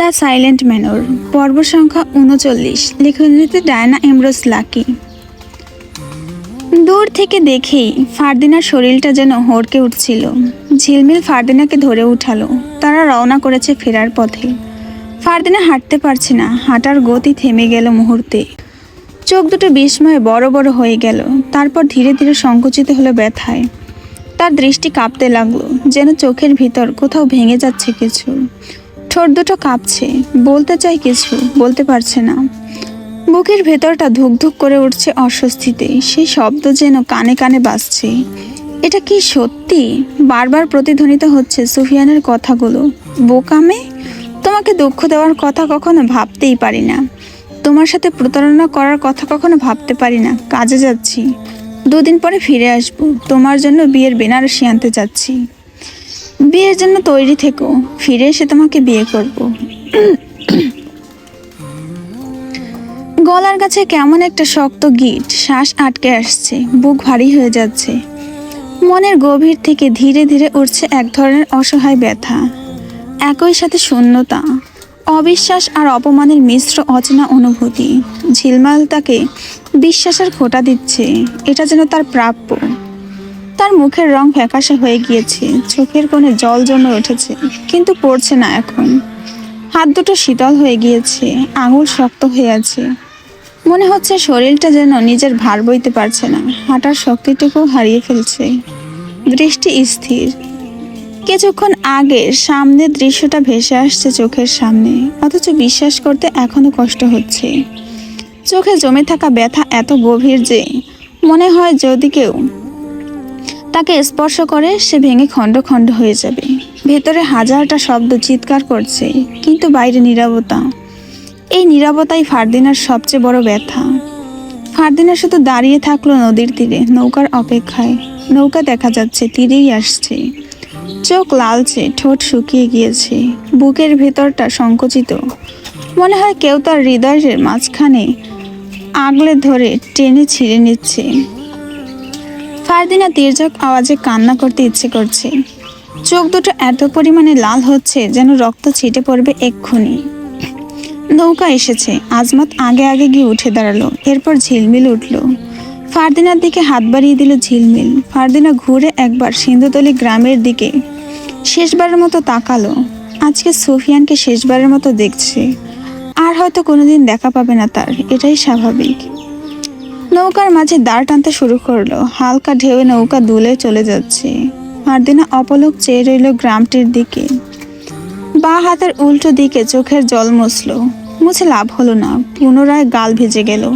The silent manor পর্ব সংখ্যা উনচল্লিশ, লেখনীতে ডায়না এমরোজ লাকি। দূর থেকে দেখেই ফারদিনার শরীরটা যেন হড়কে উঠছিল। ঝিলমিল ফারদিনাকে ধরে উঠালো, তারা রওনা করেছে ফেরার পথে। ফারদিনা হাঁটতে পারছে না, হাঁটার গতি থেমে গেল মুহূর্তে। চোখ দুটো বিস্ময়ে বড় বড় হয়ে গেল, তারপর ধীরে ধীরে সংকুচিত হলো ব্যথায়। তার দৃষ্টি কাঁপতে লাগল, যেন চোখের ভিতর কোথাও ভেঙে যাচ্ছে কিছু। ঠোঁট দুটো কাঁপছে। বলতে চাই কিছু, বলতে পারছে না। বুকের ভেতরটা ধুকধুক করে উঠছে অস্বস্তিতে। সেই শব্দ যেন কানে কানে বাজছে। এটা কি সত্যি? বারবার প্রতিধ্বনিত হচ্ছে সুফিয়ানের কথাগুলো। বোকামে? তোমাকে দুঃখ দেওয়ার কথা কখনো ভাবতেই পারি না। তোমার সাথে প্রতারণা করার কথা কখনো ভাবতে পারি না। কাজে যাচ্ছি। দুদিন পরে ফিরে আসব। তোমার জন্য বিয়ের বেনারসি আনতে যাচ্ছি। বিয়ের জন্য তৈরি থেকো। ফিরে এসে তোমাকে বিয়ে করব। গলার কাছে কেমন একটা শক্ত গিট, শ্বাস আটকে আসছে, বুক ভারী হয়ে যাচ্ছে। মনের গভীর থেকে ধীরে ধীরে উঠছে এক ধরনের অসহায় ব্যথা। একই সাথে শূন্যতা, অবিশ্বাস আর অপমানের মিশ্র অচেনা অনুভূতি। ঝিলমাল তাকে বিশ্বাসের খোটা দিচ্ছে, এটা যেন তার প্রাপ্য। তার মুখের রং ফ্যাকাশে হয়ে গিয়েছে। চোখের কোণে জল জমে উঠেছে, কিন্তু পড়ছে না এখন। হাত দুটো শীতল হয়ে গিয়েছে, আঙুল শক্ত হয়ে আছে। মনে হচ্ছে শরীরটা যেন নিজের ভার বইতে পারছে না। হাঁটার শক্তিটুকু হারিয়ে ফেলছে। দৃষ্টি স্থির। কিছুক্ষণ আগে সামনের দৃশ্যটা ভেসে আসছে চোখের সামনে, অথচ বিশ্বাস করতে এখনও কষ্ট হচ্ছে। চোখে জমে থাকা ব্যথা এত গভীর যে, মনে হয় যদি কেউ তাকে স্পর্শ করে সে ভেঙে খণ্ড খণ্ড হয়ে যাবে। ভেতরে হাজারটা শব্দ চিৎকার করছে, কিন্তু বাইরে নীরবতা। এই নীরবতাই ফারদিনার সবচেয়ে বড় ব্যথা। ফারদিনা শুধু দাঁড়িয়ে থাকল নদীর তীরে, নৌকার অপেক্ষায়। নৌকা দেখা যাচ্ছে, তীরেই আসছে। চোখ লালচে, ঠোঁট শুকিয়ে গিয়েছে। বুকের ভেতরটা সংকুচিত। মনে হয় কেউ তার হৃদয়ের মাঝখানে আগলে ধরে টেনে ছিঁড়ে নিচ্ছে। ফারদিনা তীর্যক আওয়াজে কান্না করতে ইচ্ছে করছে। চোখ দুটো এত পরিমাণে লাল হচ্ছে যেন রক্ত ছিটে পড়বে এক্ষুনি। নৌকা এসেছে, আজমাত আগে আগে গিয়ে উঠে দাঁড়াল, এরপর ঝিলমিল উঠল। ফারদিনার দিকে হাত বাড়িয়ে দিল ঝিলমিল। ফারদিনা ঘুরে একবার সিন্ধুতলি গ্রামের দিকে শেষবারের মতো তাকালো। আজকে সুফিয়ানকে শেষবারের মতো দেখছে। আর হয়তো কোনোদিন দেখা পাবে না তার, এটাই স্বাভাবিক। নৌকার মাঝে দাঁড় টানতে শুরু করল। হালকা ঢেউয়ে নৌকা দুলে চলে যাচ্ছে। ফারদিনা অপলক চেয়ে রইল গ্রামটির দিকে। বা হাতের উল্টো দিকে চোখের জল মুছল। মুছে লাভ হলো না, পুনরায় গাল ভেজে গেল।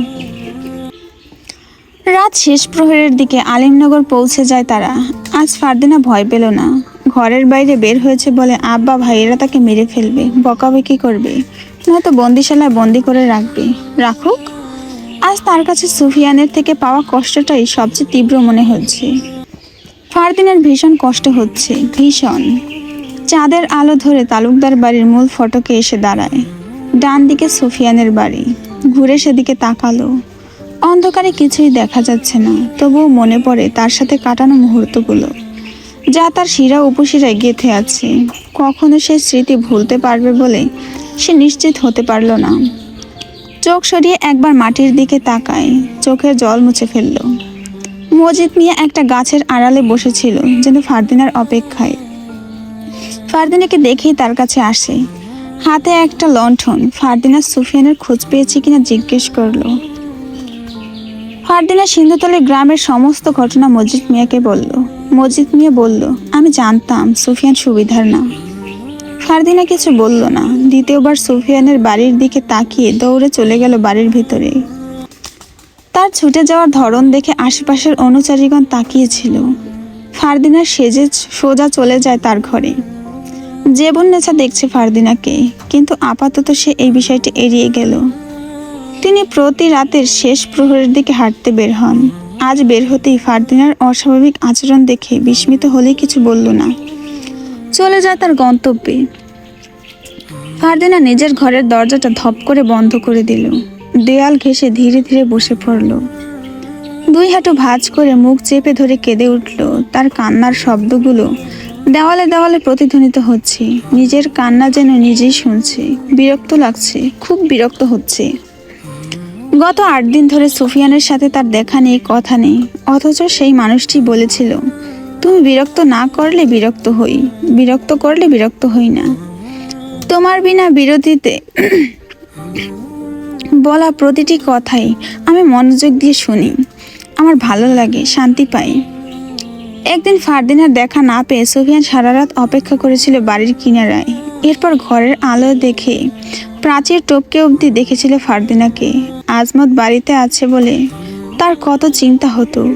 রাত শেষ প্রহরের দিকে আলিমনগর পৌঁছে যায় তারা। আজ ফারদিনা ভয় পেল না। ঘরের বাইরে বের হয়েছে বলে আব্বা ভাইয়েরা তাকে মেরে ফেলবে, বকাবকি করবে। নয়তো বন্দিশালায় বন্দি করে রাখবে। রাখুক। আজ তার কাছে সুফিয়ানের থেকে পাওয়া কষ্টটাই সবচেয়ে তীব্র মনে হচ্ছে। ফারদিনের ভীষণ কষ্ট হচ্ছে, ভীষণ। চাঁদের আলো ধরে তালুকদার বাড়ির মূল ফটকে এসে দাঁড়ায়। ডান দিকে সুফিয়ানের বাড়ি, ঘুরে সেদিকে তাকালো। অন্ধকারে কিছুই দেখা যাচ্ছে না, তবুও মনে পড়ে তার সাথে কাটানো মুহূর্তগুলো। যা তার শিরা উপশিরায় গেঁথে আছে। কখনো সে স্মৃতি ভুলতে পারবে বলে সে নিশ্চিত হতে পারল না। চোখ সরিয়ে একবার মাটির দিকে তাকায়। চোখের জল মুছে ফেলল। মজিদ মিয়া একটা গাছের আড়ালে বসেছিল, যেন ফারদিনার অপেক্ষায়। ফারদিনাকে দেখেই তার কাছে আসে। হাতে একটা লণ্ঠন, ফারদিনা সুফিয়ানের খোঁজ পেয়েছে কিনা জিজ্ঞেস করল। ফারদিনা সিন্ধুতলে গ্রামের সমস্ত ঘটনা মজিদ মিয়াকে বলল। মজিদ মিয়া বলল, আমি জানতাম সুফিয়ান সুবিধার না। ফারদিনা কিছু বলল না। দ্বিতীয়বার সুফিয়ানের বাড়ির দিকে তাকিয়ে দৌড়ে চলে গেল বাড়ির ভিতরে। তার ছুটে যাওয়ার ধরন দেখে আশেপাশের অনুচারীগণ তাকিয়েছিল। ফারদিনা সেজে সোজা চলে যায় তার ঘরে। জেবন নেছা দেখছে ফারদিনাকে, কিন্তু আপাতত সে এই বিষয়টি এড়িয়ে গেল। তিনি প্রতি রাতের শেষ প্রহরের দিকে হাঁটতে বের হন। আজ বের হতেই ফারদিনার অস্বাভাবিক আচরণ দেখে বিস্মিত হলেই কিছু বলল না। চলে যায় তার গন্তব্যে। ফারদিনা নিজের ঘরের দরজাটা ধপ করে বন্ধ করে দিল। দেয়াল ঘেঁষে ধীরে ধীরে বসে পড়ল। দুই হাঁটু ভাঁজ করে মুখ চেপে ধরে কেঁদে উঠল। তার কান্নার শব্দগুলো দেওয়ালে দেওয়ালে প্রতিধ্বনিত হচ্ছে। নিজের কান্না যেন নিজেই শুনছে। বিরক্ত লাগছে। খুব বিরক্ত হচ্ছে। গত আট দিন ধরে সুফিয়ানের সাথে তার দেখা নেই, কথা নেই। অথচ সেই মানুষটি বলেছিল তুমি বিরক্ত না করলে বিরক্ত হই। বিরক্ত করলে বিরক্ত হই না। তোমার বিনা বিরতিতে বলা প্রতিটি কথাই আমি মনোযোগ দিয়ে শুনি। আমার ভালো লাগে, শান্তি পাই। একদিন ফারদিনার দেখা না পেয়ে সুফিয়ান সারা রাত অপেক্ষা করেছিল বাড়ির কিনারায়। এরপর ঘরের আলো দেখে প্রাচীর টপকে অবধি দেখেছিল ফারদিনাকে। আজমত বাড়িতে আছে বলে তার কত চিন্তা হতো।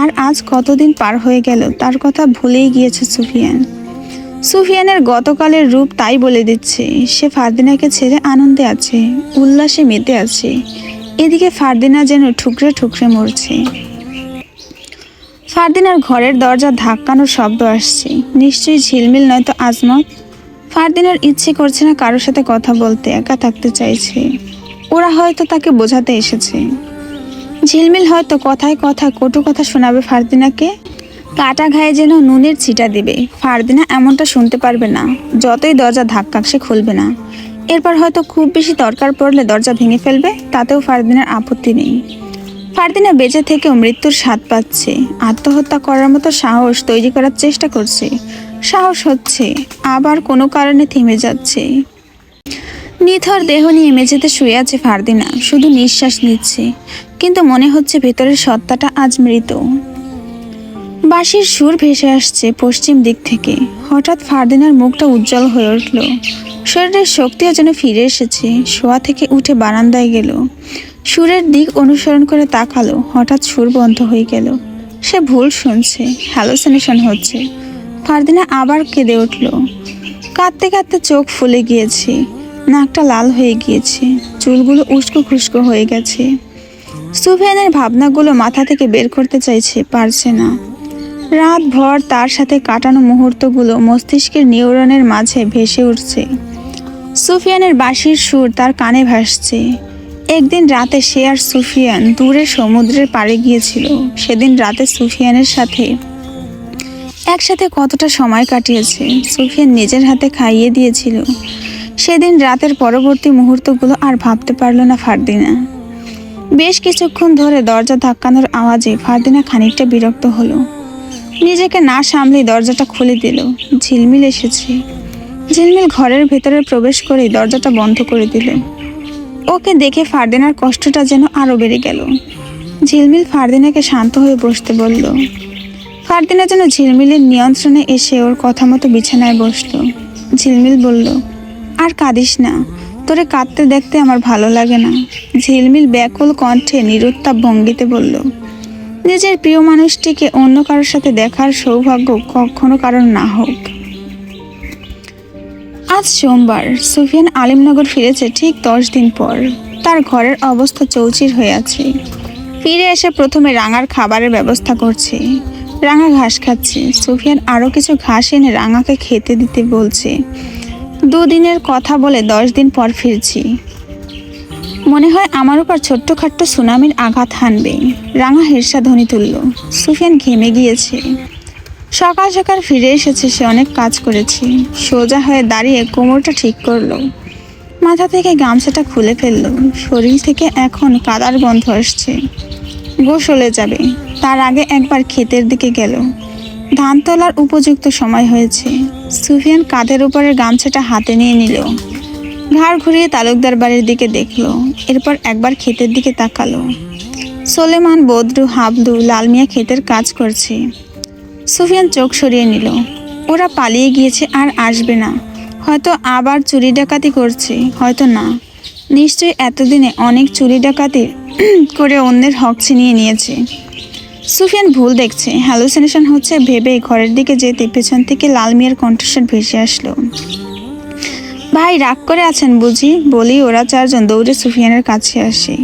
আর আজ কতদিন পার হয়ে গেল তার কথা ভুলেই গিয়েছে সুফিয়ান। সুফিয়ানের গতকালের রূপ তাই বলে দিচ্ছে, সে ফারদিনাকে ছেড়ে আনন্দে আছে, উল্লাসে মেতে আছে। এদিকে ফারদিনা যেন ঠুকরে ঠুকরে মরছে। ফারদিনার ঘরের দরজা ধাক্কানোর শব্দ আসছে। নিশ্চয়ই ঝিলমিল নয়তো আজমত? ফারদিনার ইচ্ছে করছে না কারোর সাথে কথা বলতে, একা থাকতে চাইছে। ওরা হয়তো তাকে বোঝাতে এসেছে। ঝিলমিল হয়তো কথায় কথা কটু কথা শোনাবে ফারদিনাকে। কাটা ঘায়ে যেন নুনের ছিটা দিবে। ফারদিনা এমনটা শুনতে পারবে না। যতই দরজা ধাক্কাক, সে খুলবে না। এরপর হয়তো খুব বেশি দরকার পড়লে দরজা ভেঙে ফেলবে, তাতেও ফারদিনার আপত্তি নেই। ফারদিনা বেঁচে থেকেও মৃত্যুর স্বাদ পাচ্ছে। আত্মহত্যা করার মতো সাহস তৈরি করার চেষ্টা করছে। সাহস হচ্ছে, আবার কোনো কারণে থেমে যাচ্ছে। নিথর দেহ নিয়ে মেঝেতে শুয়ে আছে ফারদিনা। শুধু নিঃশ্বাস নিচ্ছে। কিন্তু মনে হচ্ছে ভেতরের সত্তাটা আজ মৃত। বাঁশির সুর ভেসে আসছে পশ্চিম দিক থেকে। হঠাৎ ফারদিনার মুখটা উজ্জ্বল হয়ে উঠল। শরীরের শক্তিও যেন ফিরে এসেছে। শোয়া থেকে উঠে বারান্দায় গেল। সুরের দিক অনুসরণ করে তাকালো। হঠাৎ সুর বন্ধ হয়ে গেল। সে ভুল শুনছে। হ্যালোসিনেশন হচ্ছে। ফারদিনা আবার কেঁদে উঠল। কাঁদতে কাঁদতে চোখ ফুলে গিয়েছে। নাকটা লাল হয়ে গিয়েছে। চুলগুলো উস্কো খুস্কো হয়ে গেছে। সুফিয়ানের ভাবনাগুলো মাথা থেকে বের করতে চাইছে, পারছে না। রাত ভর তার সাথে কাটানো মুহূর্তগুলো মস্তিষ্কের নিউরনের মাঝে ভেসে উঠছে। সুফিয়ানের বাঁশির সুর তার কানে ভাসছে। একদিন রাতে সে আর সুফিয়ান দূরে সমুদ্রের পাড়ে গিয়েছিল। সেদিন রাতে সুফিয়ানের সাথে একসাথে কতটা সময় কাটিয়েছে, সুফিয়ান নিজের হাতে খাইয়ে দিয়েছিল। সেদিন রাতের পরবর্তী মুহূর্তগুলো আর ভাবতে পারল না ফারদিনা। বেশ কিছুক্ষণ ধরে দরজা ধাক্কানোর আওয়াজে ফারদিনা খানিকটা বিরক্ত হলো। নিজেকে না সামলে দরজাটা খুলে দিল। ঝিলমিল এসেছে। ঝিলমিল ঘরের ভেতরে প্রবেশ করে দরজাটা বন্ধ করে দিল। ওকে দেখে ফারদিনার কষ্টটা যেন আরও বেড়ে গেল। ঝিলমিল ফারদিনাকে শান্ত হয়ে বসতে বলল, ফারদিনা যেন ঝিলমিলের নিয়ন্ত্রণে এসে ওর কথা মতো বিছানায় বসল। ঝিলমিল বলল আর কাঁদিস না। তোরে কাঁদতে দেখতে আমার ভালো লাগে না। ঝিলমিল ব্যাকুল কণ্ঠে নিরুত্তাপ ভঙ্গিতে বলল, নিজের প্রিয় মানুষটিকে অন্য কারোর সাথে দেখার সৌভাগ্য কখনো কারণ না হোক। আজ সোমবার, সুফিয়ান আলিমনগর ফিরেছে ঠিক দশ দিন পর। তার ঘরের অবস্থা চৌচির হয়ে আছে। ফিরে এসে প্রথমে রাঙার খাবারের ব্যবস্থা করছে। রাঙা ঘাস খাচ্ছে। সুফিয়ান আরও কিছু ঘাস এনে রাঙাকে খেতে দিতে বলছে। দুদিনের কথা বলে দশ দিন পর ফিরছি। মনে হয় আমার উপর ছোট্টখাট্ট সুনামির আঘাত হানবে। রাঙা হিরসা ধ্বনি তুলল। সুফিয়ান ঘেমে গিয়েছে। সকাল সকাল ফিরে এসেছে, সে অনেক কাজ করেছে। সোজা হয়ে দাঁড়িয়ে কোমরটা ঠিক করল। মাথা থেকে গামছাটা খুলে ফেলল। শরীর থেকে এখন কাদার গন্ধ আসছে। গোসলে যাবে। তার আগে একবার ক্ষেতের দিকে গেল। ধান তোলার উপযুক্ত সময় হয়েছে। সুফিয়ান কাঁধের উপরের গামছাটা হাতে নিয়ে নিল। ঘাড় ঘুরিয়ে তালুকদার বাড়ির দিকে দেখল। এরপর একবার ক্ষেতের দিকে তাকালো। সোলেমান, বদরু, হাবলু লালমিয়া ক্ষেতের কাজ করছে। সুফিয়ান চোখ সরিয়ে নিল। ওরা পালিয়ে গিয়েছে আর আসবে না। হয়তো আবার চুরি ডাকাতি করছে, হয়তো না। নিশ্চয়ই এতদিনে অনেক চুরি ডাকাতি করে অন্যের হক ছিনিয়ে নিয়েছে। সুফিয়ান, ভুল দেখছে। হ্যালুসিনেশন হচ্ছে ভেবে ঘরের দিকে যেতে পেছন থেকে লাল মিয়ার কণ্ঠস্বর ভেসে আসলো। ভাই, রাগ করে আছেন বুঝি? বলি, ওরা চারজন দৌড়ে সুফিয়ানের কাছে আসে।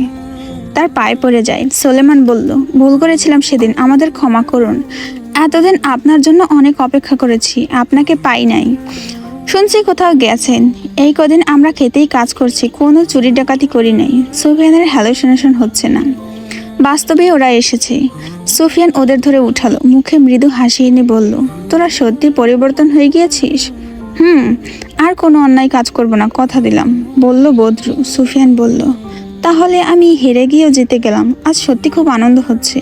তার পায়ে পড়ে যায়। সোলেমান বলল, ভুল করেছিলাম সেদিন, আমাদের ক্ষমা করুন। এতদিন আপনার জন্য অনেক অপেক্ষা করেছি, আপনাকে পাই নাই। শুনছি কোথাও গেছেন। এই কদিন আমরা খেতেই কাজ করছি, কোনো চুরি ডাকাতি করি নাই। সুফিয়ানের হ্যালুসিনেশন হচ্ছে না। বাস্তবে ওরা এসেছে। সুফিয়ান ওদের ধরে উঠালো। মুখে মৃদু হাসি এনে বলল, তোরা সত্যি পরিবর্তন হয়ে গিয়েছিস? হুম, আর কোনো অন্যায় কাজ করব না, কথা দিলাম, বলল বদ্রু। সুফিয়ান বলল, তাহলে আমি হেরে গিয়েও জিতে গেলাম। আজ সত্যি খুব আনন্দ হচ্ছে।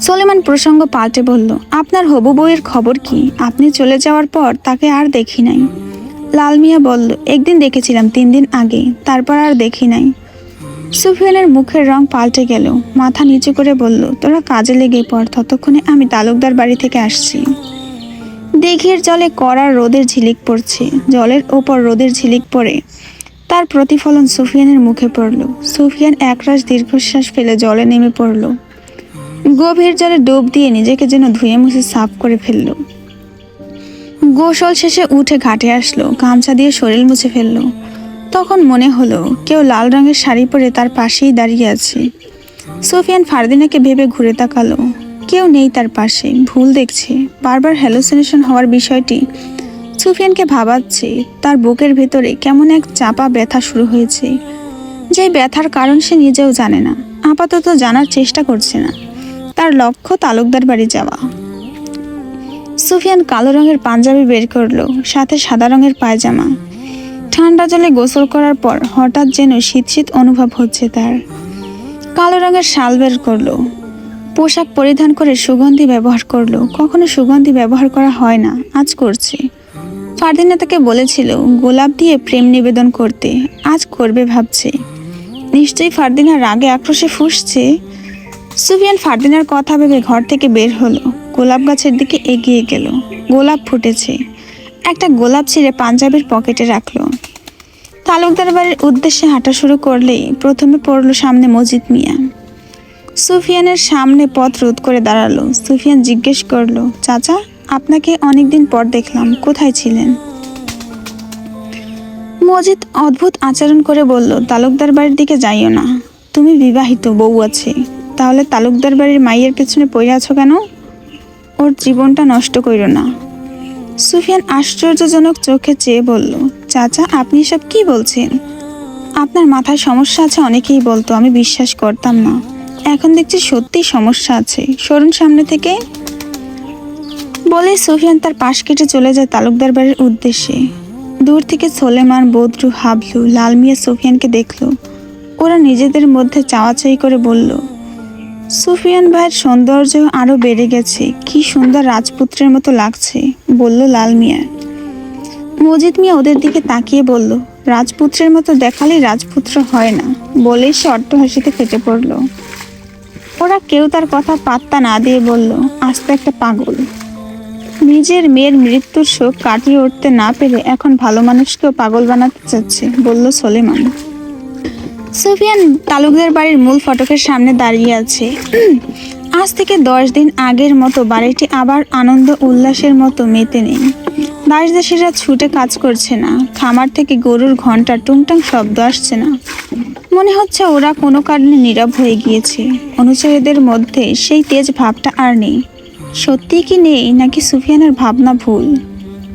সলিমান প্রসঙ্গ পাল্টে বলল, আপনার হবু বউয়ের খবর কি? আপনি চলে যাওয়ার পর তাকে আর দেখি নাই। লাল মিয়া বলল, একদিন দেখেছিলাম, তিন দিন আগে। তারপর আর দেখি নাই। সুফিয়ানের মুখের রং পাল্টে গেল। মাথা নিচু করে বলল, তোরা কাজে লেগে পড়, ততক্ষণে আমি তালুকদার বাড়ি থেকে আসছি। দিঘির জলে কড়া রোদের ঝিলিক পড়ছে, জলের ওপর রোদের ঝিলিক পড়ে। তার প্রতিফলন সুফিয়ানের মুখে পড়ল। সুফিয়ান একরাশ দীর্ঘশ্বাস ফেলে জলে নেমে পড়ল। গভীর জলে ডুব দিয়ে নিজেকে যেন ধুয়ে মুছে সাফ করে ফেলল। গোসল শেষে উঠে ঘাটে আসলো, গামছা দিয়ে শরীর মুছে ফেলল। তখন মনে হলো কেউ লাল রঙের শাড়ি পরে তার পাশেই দাঁড়িয়ে আছে। সোফিয়ান ফারদিনাকে ভেবে ঘুরে তাকালো। কেউ নেই তার পাশে, ভুল দেখছে। বারবার হ্যালোসিনেশন হওয়ার বিষয়টি সুফিয়ানকে ভাবাচ্ছে, তার বুকের ভেতরে কেমন এক চাপা ব্যথা শুরু হয়েছে। যে ব্যথার কারণ সে নিজেও জানে না, আপাতত জানার চেষ্টা করছে না। তার লক্ষ্য তালুকদার বাড়ি যাওয়া। সুফিয়ান কালো রঙের পাঞ্জাবি বের করল, সাথে সাদা রঙের পায়জামা। ঠান্ডা জলে গোসল করার পর হঠাৎ যেন শীত শীত অনুভব হচ্ছে তার। কালো রঙের শাল বের করল। পোশাক পরিধান করে সুগন্ধি ব্যবহার করল। কখনো সুগন্ধি ব্যবহার করা হয় না, আজ করছে। ফারদিনা তাকে বলেছিল, গোলাপ দিয়ে প্রেম নিবেদন করতে। আজ করবে ভাবছে। নিশ্চয়ই ফারদিনা রাগে আক্রোশে ফুসছে। সুফিয়ান ফারদিনার কথা ভেবে ঘর থেকে বের হলো। গোলাপ গাছের দিকে এগিয়ে গেল। গোলাপ ফুটেছে। একটা গোলাপ ছিঁড়ে পাঞ্জাবির পকেটে রাখল। তালুকদার বাড়ির উদ্দেশ্যে হাঁটা শুরু করলেই প্রথমে পড়ল সামনে মজিদ মিয়া। সুফিয়ানের সামনে পথ রোধ করে দাঁড়াল। সুফিয়ান জিজ্ঞেস করল, চাচা, আপনাকে অনেকদিন পর দেখলাম। কোথায় ছিলেন? মজিদ অদ্ভুত আচরণ করে বলল, তালুকদার বাড়ির দিকে যাইও না। তুমি বিবাহিত, বউ আছে। তাহলে তালুকদার বাড়ির মাইয়ের পেছনে পড়ে আছো কেন? ওর জীবনটা নষ্ট কইরো না। সুফিয়ান আশ্চর্যজনক চোখে চেয়ে বলল চাচা, আপনি সব কি বলছেন? আপনার মাথায় সমস্যা আছে, অনেকেই বলতো, আমি বিশ্বাস করতাম না। এখন দেখছি সত্যি সমস্যা আছে। সরুন সামনে থেকে। বলে সুফিয়ান তার পাশ কেটে চলে যায় তালুকদার বাড়ির উদ্দেশ্যে। দূর থেকে সোলেমান, বদরু, হাবলু, লাল মিয়া সুফিয়ানকে দেখল। ওরা নিজেদের মধ্যে চাওয়াচাই করে বলল, সুফিয়ান ভাইয়ের সৌন্দর্য আরও বেড়ে গেছে। কি সুন্দর রাজপুত্রের মতো লাগছে, বলল লাল মিয়া। মজিদ মিয়া ওদের দিকে তাকিয়ে বলল, রাজপুত্রের মতো দেখালেই রাজপুত্র হয় না। বলেই সে হাসিতে ফেটে পড়ল। ওরা কেউ তার কথা পাত্তা না দিয়ে বলল আস্তে একটা পাগল। নিজের মেয়ের মৃত্যুর শোক কাটিয়ে উঠতে না পেরে এখন ভালো মানুষকেও পাগল বানাতে চাচ্ছে, বলল সলেমান। সুফিয়ান তালুকদার বাড়ির মূল ফটকের সামনে দাঁড়িয়ে আছে। আজ থেকে দশ দিন আগের মতো বাড়িটি আবার আনন্দ উল্লাসের মতো মেতে নেই। দাসদাসীরা ছুটে কাজ করছে না। খামার থেকে গরুর ঘণ্টা টুংটাং শব্দ আসছে না। মনে হচ্ছে ওরা কোনো কারণে নীরব হয়ে গিয়েছে। অনুচরীদের মধ্যে সেই তেজ ভাবটা আর নেই। সত্যি কি নেই, নাকি সুফিয়ানের ভাবনা ভুল?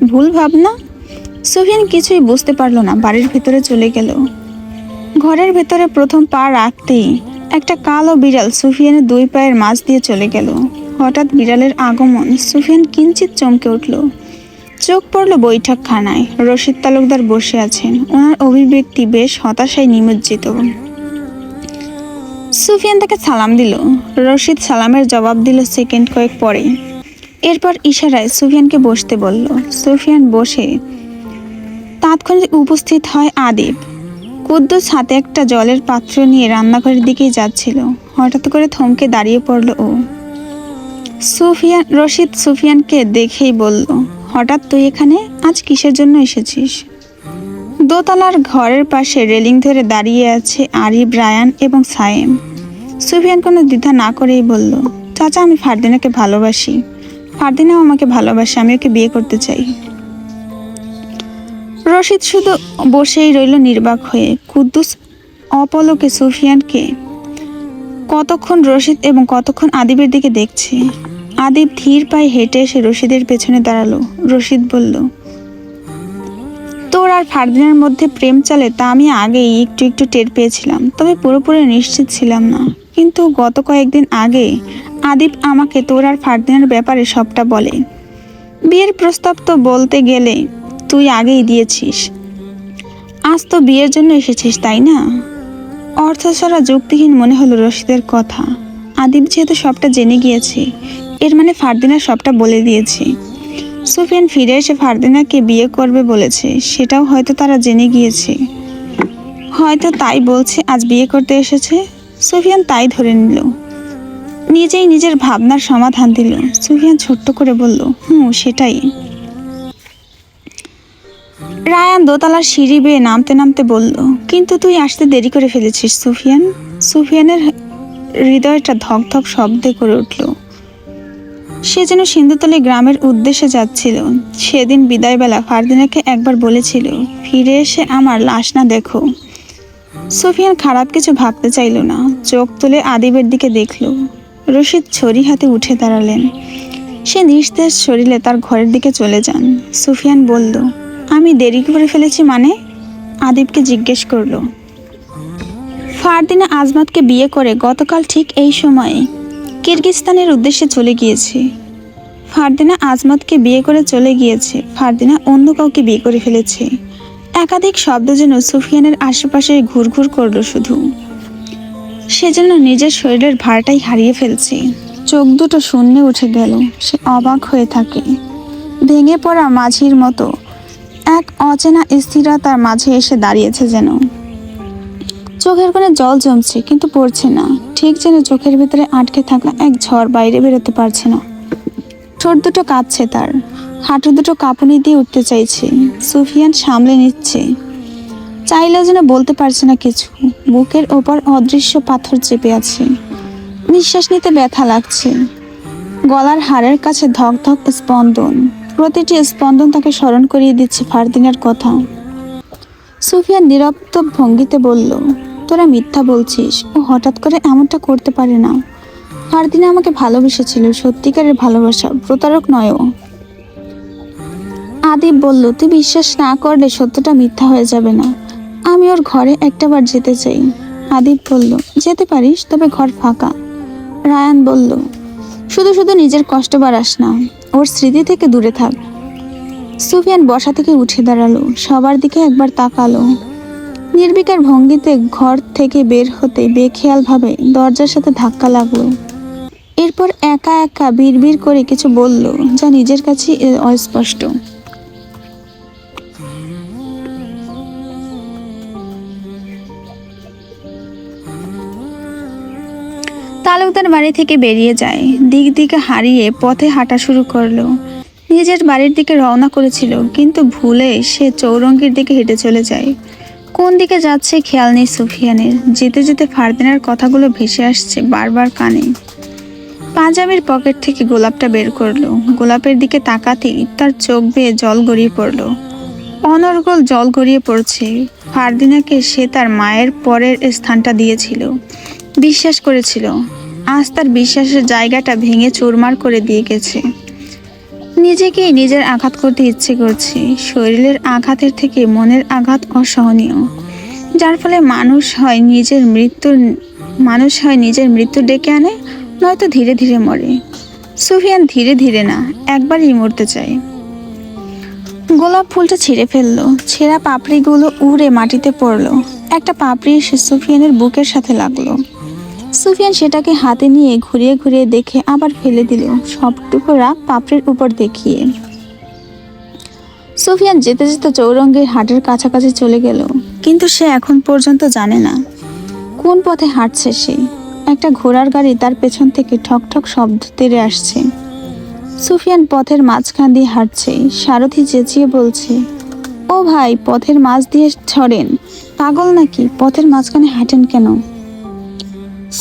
ভুল ভাবনা? সুফিয়ান কিছুই বুঝতে পারল না, বাড়ির ভিতরে চলে গেল। ঘরের ভেতরে প্রথম পা রাখতেই একটা কালো বিড়াল সুফিয়ানের দুই পায়ের মাঝ দিয়ে চলে গেল। হঠাৎ বিড়ালের আগমন, সুফিয়ান কিঞ্চিত চমকে উঠল। চোখ পড়ল বৈঠকখানায়। রশিদ তালুকদার বসে আছেন। ওনার অভিব্যক্তি বেশ হতাশায় নিমজ্জিত। সুফিয়ান তাকে সালাম দিল। রশিদ সালামের জবাব দিল সেকেন্ড কয়েক পরে। এরপর ইশারায় সুফিয়ানকে বসতে বলল। সুফিয়ান বসে, তাৎক্ষণিক উপস্থিত হয় আদিব। কুদ্দুস হাতে একটা জলের পাত্র নিয়ে রান্নাঘরের দিকেই যাচ্ছিল। হঠাৎ করে থমকে দাঁড়িয়ে পড়ল ও। সুফিয়ান, রশিদ সুফিয়ানকে দেখেই বলল হঠাৎ তুই এখানে? আজ কিসের জন্য এসেছিস? দোতলার ঘরের পাশে রেলিং ধরে দাঁড়িয়ে আছে আরিব রায়ান এবং সায়েম। সুফিয়ান কোনো দ্বিধা না করেই বলল, চাচা, আমি ফারদিনাকে ভালোবাসি। ফারদিনাও আমাকে ভালোবাসে, আমি ওকে বিয়ে করতে চাই। রশিদ শুধু বসেই রইল নির্বাক হয়ে। কুদ্দুস অপলকে সুফিয়ানকে কতক্ষণ রশিদ এবং কতক্ষণ আদিবের দিকে দেখছে? আদিব ধীর পায়ে হেঁটে এসে রশিদের পেছনে দাঁড়াল। রশিদ বলল, তোর আর ফারদিনের মধ্যে প্রেম চলে তা আমি আগেই একটু একটু টের পেয়েছিলাম, তবে পুরোপুরি নিশ্চিত ছিলাম না। কিন্তু গত কয়েকদিন আগে আদিপ আমাকে তোর আর ফারদিনের ব্যাপারে সবটা বলে। বিয়ের প্রস্তাব তো বলতে গেলে তুই আগেই দিয়েছিস। আজ তো বিয়ের জন্য এসেছিস, তাই না? অর্থ ছাড়া যুক্তিহীন মনে হলো রশিদের কথা। আদিপ যেহেতু সবটা জেনে গিয়েছে এর মানে ফারদিনা সবটা বলে দিয়েছে। সুফিয়ান ফিরে এসে ফারদিনাকে বিয়ে করবে বলেছে, সেটাও হয়তো তারা জেনে গিয়েছে। হয়তো তাই বলছে, আজ বিয়ে করতে এসেছে। সুফিয়ান তাই ধরে নিল। নিজেই নিজের ভাবনার সমাধান দিল। সুফিয়ান ছোট্ট করে বলল, হুম, সেটাই। রায়ান দোতলার সিঁড়ি বেয়ে নামতে নামতে বলল, কিন্তু তুই আসতে দেরি করে ফেলেছিস, সুফিয়ান। সুফিয়ানের হৃদয়টা ধক ধক শব্দে করে উঠল। সে যেন সিন্ধুতলে গ্রামের উদ্দেশ্যে যাচ্ছিল। সেদিন বিদায়বেলা ফারদিনাকে একবার বলেছিল, ফিরে এসে আমার লাশ না দেখো। সুফিয়ান খারাপ কিছু ভাবতে চাইল না। চোখ তুলে আদিবের দিকে দেখল। রশিদ ছড়ি হাতে উঠে দাঁড়ালেন। সে নিস্তেজ শরীরে তার ঘরের দিকে চলে যান। সুফিয়ান বলল, আমি দেরি করে ফেলেছি মানে? আদিবকে জিজ্ঞেস করল, ফারদিনা আজমাতকে বিয়ে করে গতকাল ঠিক এই সময়ে কিরগিস্তানের উদ্দেশ্যে চলে গিয়েছে। ফারদিনা আজমাতকে বিয়ে করে চলে গিয়েছে। ফারদিনা অন্য কাউকে বিয়ে করে ফেলেছে। একাধিক শব্দ যেন সুফিয়ানের আশেপাশে ঘুরঘুর করল শুধু। সে যেন নিজের শরীরের ভারটাই হারিয়ে ফেলছে। চোখ দুটো শূন্যে উঠে গেল। সে অবাক হয়ে থাকে। ভেঙে পড়া মাঝির মতো এক অচেনা স্থিরতার মাঝে এসে দাঁড়িয়েছে যেন। চোখের কোণে জল জমছে, কিন্তু পড়ছে না। ঠিক যেন চোখের ভিতরে আটকে থাকা এক ঝড় বাইরে বেরোতে পারছে না। ঠোঁট দুটো কাঁপছে তার। হাঁটু দুটো কাঁপুনি দিয়ে উঠতে চাইছে। সুফিয়ান সামলে নিচ্ছে। চাইলেও যেন বলতে পারছে না কিছু। বুকের ওপর অদৃশ্য পাথর চেপে আছে। নিঃশ্বাস নিতে ব্যথা লাগছে। গলার হাড়ের কাছে ধক ধক স্পন্দন। প্রতিটি স্পন্দন তাকে স্মরণ করিয়ে দিচ্ছে ফারদিনের কথা। সুফিয়ান নিরপ্ত ভঙ্গিতে বলল তোরা মিথ্যা বলছিস। ও হঠাৎ করে এমনটা করতে পারে না। ফারদিনা আমাকে ভালোবেসেছিল, সত্যিকারের ভালোবাসা, প্রতারক নয় ও। আদিব বলল, তুই বিশ্বাস না করলে সত্যটা মিথ্যা হয়ে যাবে না। আমি ওর ঘরে একটাবার যেতে চাই। আদিব বলল, যেতে পারিস, তবে ঘর ফাঁকা। রায়ান বলল, শুধু শুধু নিজের কষ্ট বাড়াস না, ওর স্মৃতি থেকে দূরে থাক। সুফিয়ান বসা থেকে উঠে দাঁড়াল, সবার দিকে একবার তাকালো। নির্বিকার ভঙ্গিতে ঘর থেকে বের হতে বেখেয়ালভাবে দরজার সাথে ধাক্কা লাগল। এরপর একা একা বিড়বিড় করে কিছু বলল, যা নিজের কাছে অস্পষ্ট। তালুকদার বাড়ি থেকে বেরিয়ে যায়। দিক দিকে হারিয়ে পথে হাঁটা শুরু করল। নিজের বাড়ির দিকে রওনা করেছিল, কিন্তু ভুলে সে চৌরঙ্গির দিকে হেঁটে চলে যায়। কোন দিকে যাচ্ছে খেয়াল নেই সুফিয়ানের। যেতে যেতে ফারদিনার কথাগুলো ভেসে আসছে বারবার কানে। পাঞ্জাবির পকেট থেকে গোলাপটা বের করল। গোলাপের দিকে তাকাতেই তার চোখ বেয়ে জল গড়িয়ে পড়ল। অনর্গল জল গড়িয়ে পড়ছে। ফারদিনাকে সে তার মায়ের পরের স্থানটা দিয়েছিল। বিশ্বাস করেছিল। আজ তার বিশ্বাসের জায়গাটা ভেঙে চুরমার করে দিয়ে গেছে। নিজেকেই নিজের আঘাত করতে ইচ্ছে করছে। শরীরের আঘাতের থেকে মনের আঘাত অসহনীয়। যার ফলে মানুষ হয় নিজের মৃত্যুর, মানুষ হয় নিজের মৃত্যু ডেকে আনে, নয়তো ধীরে ধীরে মরে। সুফিয়ান ধীরে ধীরে না, একবারই মরতে চায়। গোলাপ ফুলটা ছিঁড়ে ফেলল। ছেঁড়া পাপড়িগুলো উড়ে মাটিতে পড়ল। একটা পাপড়ি এসে সুফিয়ানের বুকের সাথে লাগল। সুফিয়ান সেটাকে হাতে নিয়ে ঘুরিয়ে ঘুরিয়ে দেখে আবার ফেলে দিল সবটুকু রাগ পাপড়ির উপর দেখিয়ে। সুফিয়ান যেতে যেতে চৌরঙ্গের হাটের কাছাকাছি চলে গেল। কিন্তু সে এখন পর্যন্ত জানে না কোন পথে হাঁটছে সে। একটা ঘোড়ার গাড়ি তার পেছন থেকে ঠক ঠক শব্দ তেড়ে আসছে। সুফিয়ান পথের মাঝখান দিয়ে হাঁটছে। সারথি চেঁচিয়ে বলছে, ও ভাই, পথের মাঝ দিয়ে ছড়েন। পাগল নাকি? পথের মাঝখানে হাঁটেন কেন?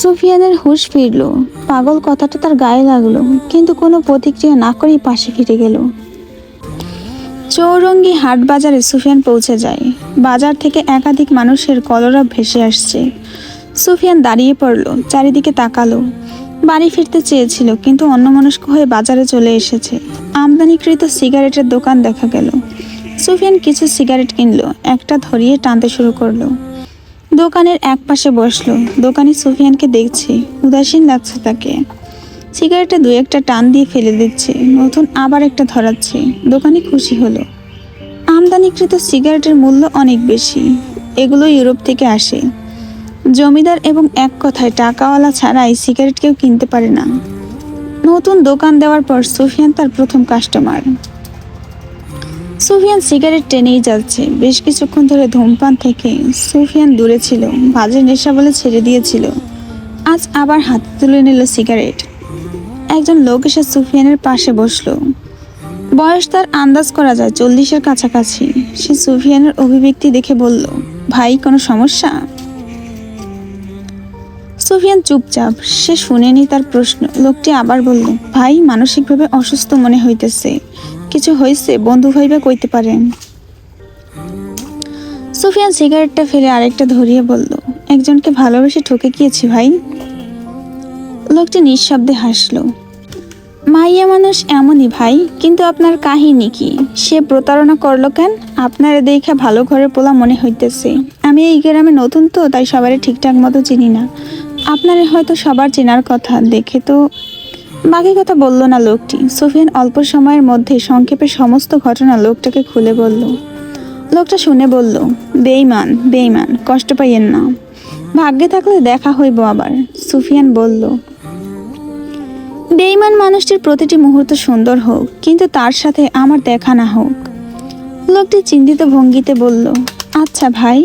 সুফিয়ানের হুঁশ ফিরল। পাগল কথাটা তার গায়ে লাগল, কিন্তু কোনো প্রতিক্রিয়া না করেই পাশে ফিরে গেল। চৌরঙ্গি হাট বাজারে সুফিয়ান পৌঁছে যায়। বাজার থেকে একাধিক মানুষের কলরব ভেসে আসছে। সুফিয়ান দাঁড়িয়ে পড়ল, চারিদিকে তাকালো। বাড়ি ফিরতে চেয়েছিল, কিন্তু অন্যমনস্ক হয়ে বাজারে চলে এসেছে। আমদানিকৃত সিগারেটের দোকান দেখা গেল। সুফিয়ান কিছু সিগারেট কিনলো, একটা ধরিয়ে টানতে শুরু করল। দোকানের এক পাশে বসল। দোকানি সুফিয়ানকে দেখছে, উদাসীন লাগছে তাকে। সিগারেটে দু একটা টান দিয়ে ফেলে দিচ্ছে, নতুন আবার একটা ধরাচ্ছে। দোকানি খুশি হলো। আমদানিকৃত সিগারেটের মূল্য অনেক বেশি, এগুলো ইউরোপ থেকে আসে। জমিদার এবং এক কথায় টাকাওয়ালা ছাড়াই সিগারেট কেউ কিনতে পারে না। নতুন দোকান দেওয়ার পর সুফিয়ান তার প্রথম কাস্টমার সুফিয়ান সিগারেট টেনেই যাচ্ছে। বেশ কিছুক্ষণ ধরে ধূমপান থেকে সুফিয়ান দূরে ছিল। বাজে নেশা বলে ছেড়ে দিয়েছিল। আজ আবার হাতে তুলে নিল সিগারেট। একজন লোক এসে সুফিয়ানের পাশে বসল। বয়স তার আন্দাজ করা যায় চল্লিশের কাছাকাছি। সে সুফিয়ানের অভিব্যক্তি দেখে বলল, ভাই, কোনো সমস্যা? সুফিয়ান চুপচাপ সে শুনেনি তার প্রশ্ন। লোকটি আবার বলল, ভাই, মানসিকভাবে অসুস্থ মনে হইতেছে। কিছু হয়েছে, বন্ধু ভাইবা কইতে পারেন। সুফিয়ান সিগারেটটা ফেলে আরেকটা ধরিয়ে বলল, একজনকে ভালোবেসে ঠকে গিয়েছি ভাই? লোকটি নিঃশব্দে হাসলো, মাইয়া মানুষ এমনই ভাই, কিন্তু আপনার কাহিনী কি? সে প্রতারণা করল কেন? আপনার দেখে ভালো ঘরে পোলা মনে হইতেছে। আমি এই গ্রামে নতুন তো, তাই সবারই ঠিকঠাক মতো চিনি না। আপনার হয়তো সবার চেনার কথা, দেখে তো বাকি কথা বলল না লোকটি। সুফিয়ান অল্প সময়ের মধ্যে সংক্ষেপে সমস্ত ঘটনা লোকটাকে খুলে বলল। লোকটা শুনে বলল বেইমান বেইমান কষ্ট পাইয়েন না। ভাগ্যে থাকলে দেখা হইব আবার। সুফিয়ান বলল বেইমান মানুষটির প্রতিটি মুহূর্ত সুন্দর হোক, কিন্তু তার সাথে আমার দেখা না হোক। লোকটি চিন্তিত ভঙ্গিতে বলল আচ্ছা ভাই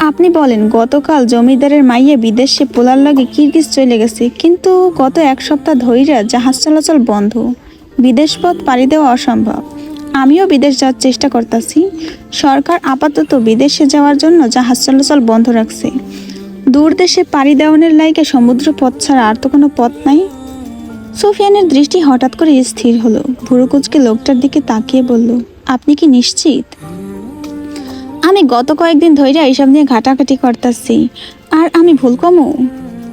আপনি বলেন, গতকাল জমিদারের মাইয়া বিদেশে পোলার লগে কিরগিজ চলে গেছে, কিন্তু গত এক সপ্তাহ ধইরা জাহাজ চলাচল বন্ধ। বিদেশ পথ পাড়ি দেওয়া অসম্ভব। আমিও বিদেশ যাওয়ার চেষ্টা করতেছি। সরকার আপাতত বিদেশে যাওয়ার জন্য জাহাজ চলাচল বন্ধ রাখছে। দূর দেশে পাড়ি দেওয়ানের লাইকে সমুদ্র পথ ছাড়া আর তো কোনো পথ নাই। সুফিয়ানের দৃষ্টি হঠাৎ করে স্থির হলো। ভুরুকুচকে লোকটার দিকে তাকিয়ে বলল, আপনি কি নিশ্চিত? আমি গত কয়েকদিন ধরে এইসব নিয়ে ঘাটাঘাটি করতেছি। আর আমি ভুল কমু?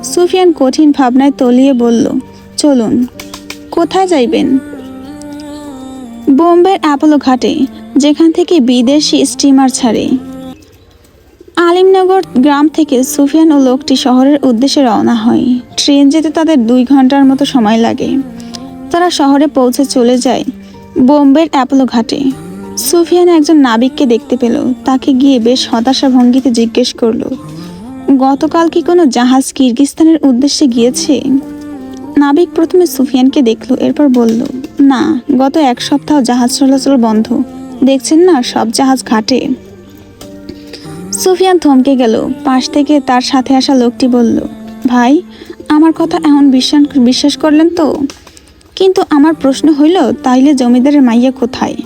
সুফিয়ান কঠিন ভাবনায় তলিয়ে বলল, চলুন, কোথায় যাইবেন? বোম্বের অ্যাপোলো ঘাটে, যেখান থেকে বিদেশি স্টিমার ছাড়ে। আলিমনগর গ্রাম থেকে সুফিয়ান ও লোকটি শহরের উদ্দেশ্যে রওনা হয়। ট্রেন যেতে তাদের দুই ঘণ্টার মতো সময় লাগে। তারা শহরে পৌঁছে চলে যায় বোম্বের অ্যাপোলো ঘাটে। সুফিয়ান একজন নাবিককে দেখতে পেল। তাকে গিয়ে বেশ হতাশা ভঙ্গিতে জিজ্ঞেস করল, গতকাল কি কোনো জাহাজ কিরগিস্তানের উদ্দেশ্যে গিয়েছে? নাবিক প্রথমে সুফিয়ানকে দেখল, এরপর বলল, না, গত এক সপ্তাহ জাহাজ চলাচল বন্ধ। দেখছেন না, সব জাহাজ ঘাটে। সুফিয়ান থমকে গেল, পাশ থেকে তার সাথে আসা লোকটি বলল, ভাই, আমার কথা এমন বিশ্বাস করলেন তো? কিন্তু আমার প্রশ্ন হইল, তাইলে জমিদারের মাইয়া কোথায়?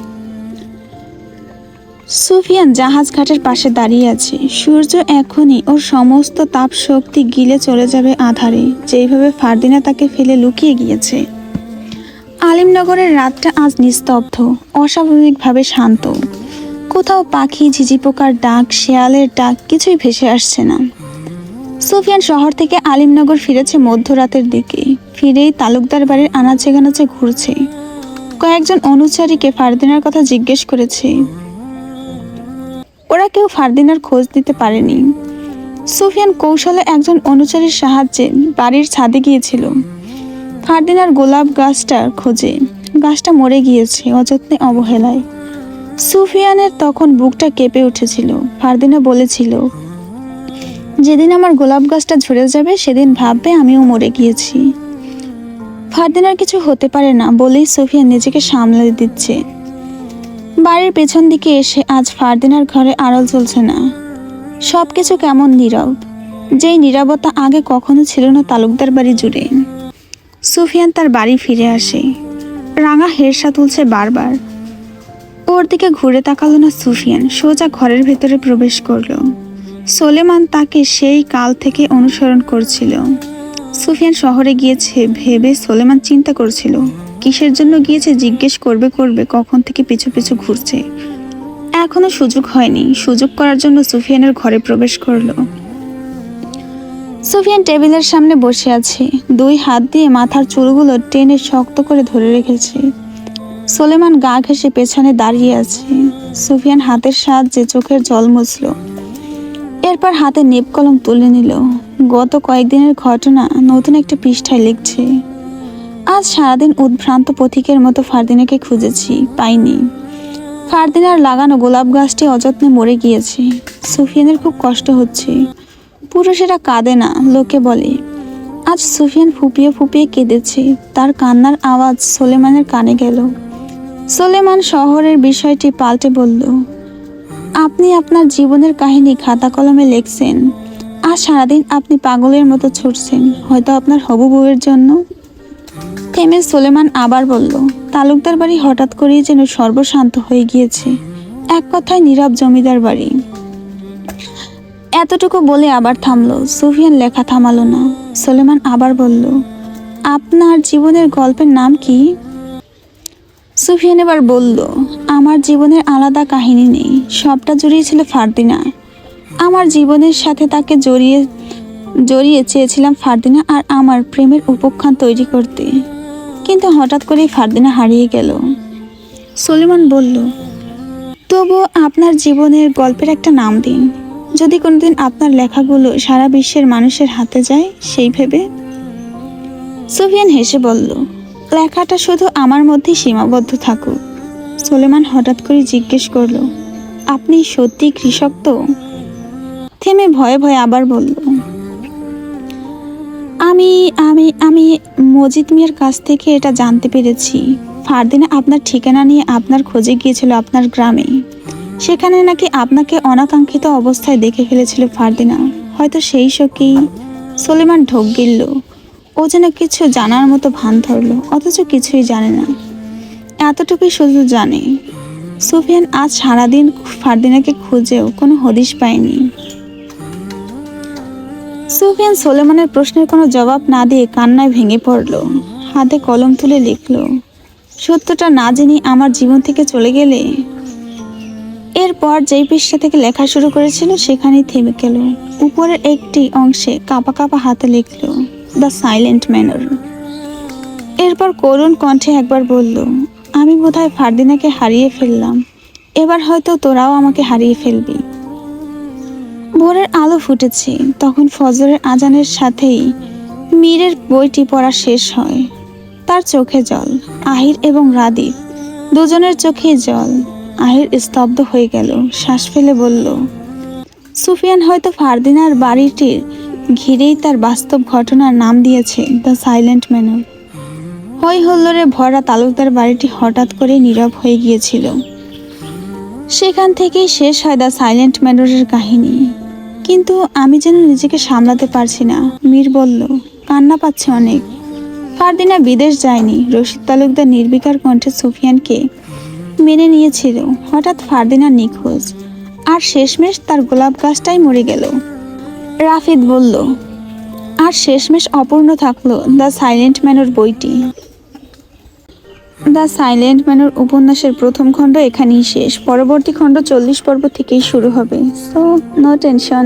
সুফিয়ান জাহাজ ঘাটের পাশে দাঁড়িয়ে আছে। সূর্য এখনই ওর সমস্ত তাপ শক্তি গিলে চলে যাবে আধারে যেইভাবে ফারদিনা তাকে ফেলে লুকিয়ে গিয়েছে। আলিমনগরের রাতটা আজ নিস্তব্ধ, অস্বাভাবিকভাবে শান্ত। কোথাও পাখি, ঝিঝি পোকার ডাক, শেয়ালের ডাক কিছুই ভেসে আসছে না। সুফিয়ান শহর থেকে আলিমনগর ফিরেছে মধ্যরাতের দিকে। ফিরেই তালুকদার বাড়ির আনাচে গানাচে ঘুরছে। কয়েকজন অনুচারীকে ফারদিনার কথা জিজ্ঞেস করেছে ওরা কেউ ফারদিনার খোঁজ দিতে পারেনি। সুফিয়ান কৌশলে একজন অনুচারীর সাহায্যে বাড়ির ছাদে গিয়েছিল। ফারদিনার গোলাপ গাছটার খোঁজে। গাছটা মরে গিয়েছে, অযত্নে অবহেলায়। সুফিয়ানের তখন বুকটা কেঁপে উঠেছিল। ফারদিনা বলেছিল, যেদিন আমার গোলাপ গাছটা ঝরে যাবে, সেদিন ভাববে আমিও মরে গিয়েছি। ফারদিনার কিছু হতে পারে না বলেই সুফিয়ান নিজেকে সামলে দিচ্ছে। বাড়ির পেছন দিকে এসে আজ ফারদিনার ঘরে আড়ল চলছে না। সব কিছু কেমন নীরব? যেই নীরবতা আগে কখনো ছিল না তালুকদার বাড়ি জুড়ে। সুফিয়ান তার বাড়ি ফিরে আসে। রাঙা হেরসা তুলছে বারবার। ওর দিকে ঘুরে তাকালো না সুফিয়ান, সোজা ঘরের ভেতরে প্রবেশ করল। সোলেমান তাকে সেই কাল থেকে অনুসরণ করছিল। সুফিয়ান শহরে গিয়েছে, ভেবে সোলেমান চিন্তা করছিল। কিসের জন্য গিয়েছে জিজ্ঞেস করবে করবে কখন থেকে পিছু পিছু ঘুরছে। এখনও সুযোগ হয়নি। সুযোগ করার জন্য সুফিয়ানের ঘরে প্রবেশ করল। সুফিয়ান টেবিলের সামনে বসে আছে। দুই হাত দিয়ে মাথার চুলগুলো টেনে শক্ত করে ধরে রেখেছে। সোলেমান গা ঘেঁষে পেছনে দাঁড়িয়ে আছে। সুফিয়ান হাতের সাহায্যে চোখের জল মুছল। এরপর হাতে নেপ কলম তুলে নিল। গত কয়েকদিনের ঘটনা নতুন একটা পৃষ্ঠায় লিখছে। আজ সারাদিন উদ্ভ্রান্ত পথিকের মতো ফারদিনাকে খুঁজেছি, পাইনি। ফারদিনার লাগানো গোলাপ গাছটি অযত্নে মরে গিয়েছে। সুফিয়ানের খুব কষ্ট হচ্ছে। পুরুষেরা কাঁদে না, লোকে বলে। আজ সুফিয়ান ফুপিয়ে ফুপিয়ে কেঁদেছে। তার কান্নার আওয়াজ সোলেমানের কানে গেল। সোলেমান শহরের বিষয়টি পাল্টে বলল, আপনি আপনার জীবনের কাহিনী খাতা কলমে লিখছেন। আর সারাদিন আপনি পাগলের মতো ছুটছেন। হয়তো আপনার হবু বউয়ের জন্য থেমে সোলেমান আবার বলল, তালুকদার বাড়ি হঠাৎ করেই যেন সর্বশান্ত হয়ে গিয়েছে। এক কথায় নীরব জমিদার বাড়ি। এতটুকু বলে আবার থামলো, সুফিয়ান লেখা থামালো না। সোলেমান আবার বলল, আপনার জীবনের গল্পের নাম কি? সুফিয়ান এবার বলল, আমার জীবনের আলাদা কাহিনী নেই, সবটা জড়িয়ে ছিল ফারদিনা। আমার জীবনের সাথে তাকে জড়িয়ে জড়িয়ে চেয়েছিলাম ফারদিনা আর আমার প্রেমের উপখ্যান তৈরি করতে। কিন্তু হঠাৎ করেই ফারদিনা হারিয়ে গেল। সলিমান বলল তবু আপনার জীবনের গল্পের একটা নাম দিন। যদি কোনোদিন আপনার লেখাগুলো সারা বিশ্বের মানুষের হাতে যায়, সেই ভেবে? সুফিয়ান হেসে বলল, লেখাটা শুধু আমার মধ্যেই সীমাবদ্ধ থাকুক। সোলেমান হঠাৎ করে জিজ্ঞেস করল, আপনি সত্যি কৃষক তো? থেমে ভয়ে ভয়ে আবার বলল আমি আমি আমি মজিদ মিয়ার কাছ থেকে এটা জানতে পেরেছি। ফারদিনা আপনার ঠিকানা নিয়ে আপনার খোঁজে গিয়েছিল আপনার গ্রামে। সেখানে নাকি আপনাকে অনাকাঙ্ক্ষিত অবস্থায় দেখে ফেলেছিল ফারদিনা। হয়তো সেই শোকেই সোলেমান ঢোক গিলল। ও যেন কিছু জানার মতো ভান ধরলো, অথচ কিছুই জানে না। এতটুকুই শুধু জানে। সুফিয়ান আজ সারাদিন ফারদিনাকে খুঁজেও কোনো হদিশ পায়নি। সুফিয়ান সোলেমানের প্রশ্নের কোনো জবাব না দিয়ে কান্নায় ভেঙে পড়ল। হাতে কলম তুলে লিখল, সত্যটা না জেনে আমার জীবন থেকে চলে গেলে? এরপর যেই পৃষ্ঠা থেকে লেখা শুরু করেছিল, সেখানেই থেমে গেল। উপরের একটি অংশে কাপা কাপা হাতে লিখল, দ্য সাইলেন্ট ম্যানর। এরপর করুণ কণ্ঠে একবার বলল, আমি বোধহয় ফারদিনাকে হারিয়ে ফেললাম। এবার হয়তো তোরাও আমাকে হারিয়ে ফেলবি। ভোরের আলো ফুটেছে। তখন ফজরের আজানের সাথেই মীরের বইটি পড়া শেষ হয়। তার চোখে জল, আহির এবং রাদীপ, দুজনের চোখে জল। আহির স্তব্ধ হয়ে গেল, শ্বাস ফেলে বলল, সুফিয়ান হয়তো ফারদিনার বাড়িটির ঘিরেই তার বাস্তব ঘটনার নাম দিয়েছে, দ্য সাইলেন্ট ম্যানর হই হল্লোরে ভরা তালুকদার বাড়িটি হঠাৎ করে নীরব হয়ে গিয়েছিল। সেখান থেকেই শেষ হয় দ্য সাইলেন্ট ম্যানরের কাহিনী। কিন্তু আমি যেন নিজেকে সামলাতে পারছি না। মীর বলল, কান্না পাচ্ছে অনেক। ফারদিনা বিদেশ যায়নি। রশিদ তালুকদার নির্বিকার কণ্ঠে সুফিয়ানকে মেনে নিয়েছিল। হঠাৎ ফারদিনা নিখোঁজ। আর শেষমেশ তার গোলাপ গাছটাই মরে গেল। রাফিদ বলল, আর শেষমেশ অপূর্ণ থাকল দ্য সাইলেন্ট ম্যানর বইটি। দ্য সাইলেন্ট ম্যানর উপন্যাসের প্রথম খণ্ড এখানেই শেষ। পরবর্তী খণ্ড চল্লিশ পর্ব থেকেই শুরু হবে। So no tension